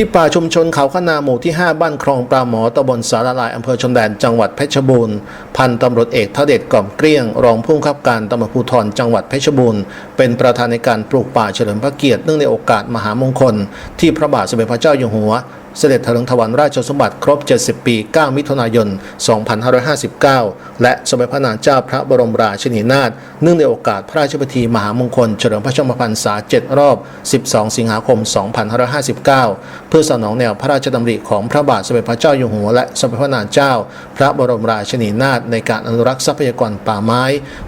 ที่ป่าชุมชนเขาขนาหมู่ที่ 5 บ้านคลองปลาหมอตำบลสารลายอำเภอชนแดนจังหวัดเพชรบูรณ์พันตำรวจเอกทเดชกล่อมเกลี้ยง รองผู้ขับการตำรวจภูธรจังหวัดเพชรบูรณ์เป็นประธานในการปลูกป่าเฉลิมพระเกียรติเนื่องในโอกาสมหามงคล ที่พระบาทสมเด็จพระเจ้าอยู่หัวเสด็จถลิงถวันราชสมบัติครบ 70 ปี 9 มิถุนายน 2559 และสมเด็จพระนางเจ้าพระบรมราชินีนาถเนื่องในโอกาสพระราชพิธีมหามงคล เฉลิมพระชนมพรรษา 7 รอบ 12 สิงหาคม 2559 เพื่อสนองแนวพระราชดำริของพระบาทสมเด็จพระเจ้าอยู่หัวและสมเด็จพระนางเจ้า พระบรมราชินีนาถในการอนุรักษ์ทรัพยากรป่าไม้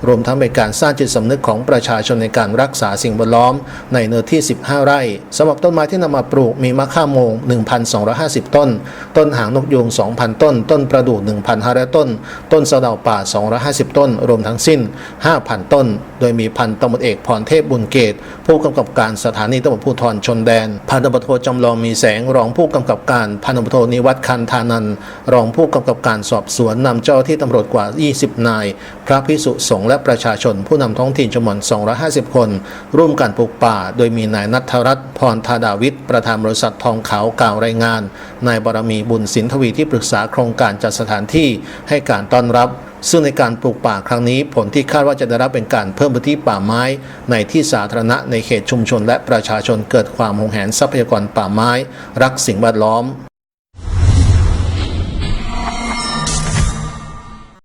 รวมทั้งเป็นการสร้างจิตสำนึกของประชาชนในการรักษาสิ่งแวดล้อม ในเนื้อที่ 15 ไร่สำหรับต้นไม้ที่นำมาปลูกมีมะข่าโมง1,000 1,250 ต้น ต้นหางนกยูง2,000 ต้น ต้นประดู่1,500 ต้น ต้นสะเดาป่า 250 ต้น รวมทั้งสิ้น 5,000 ต้น โดยมีพันตำรวจเอกพรเทพบุญเกต ผู้กำกับการสถานีตำรวจภูธรชนแดน พันตำรวจโทจำลองมีแสงรองผู้กำกับการพันตำรวจโทนิวัฒน์คันธานันรองผู้กำกับการสอบสวนนำเจ้าที่ตำรวจกว่า 20 นาย พระพิสุสงฆ์และประชาชนผู้นำท้องถิ่นจำนวน 250 คน ร่วมกันปลูกป่า โดยมีนายนัทรัตน์พรธาดาวิทย์ประธานบริษัททองขาวกล่าวรายงาน นายบารมีบุญสินทวีที่ปรึกษาโครงการจัดสถานที่ให้การต้อนรับ ซึ่งในการปลูกป่าครั้งนี้ผลที่คาดว่าจะได้รับเป็นการเพิ่มพื้นที่ป่าไม้ ในที่สาธารณะในเขตชุมชนและประชาชนเกิดความหงแหนทรัพยากรป่าไม้ รักสิ่งแวดล้อม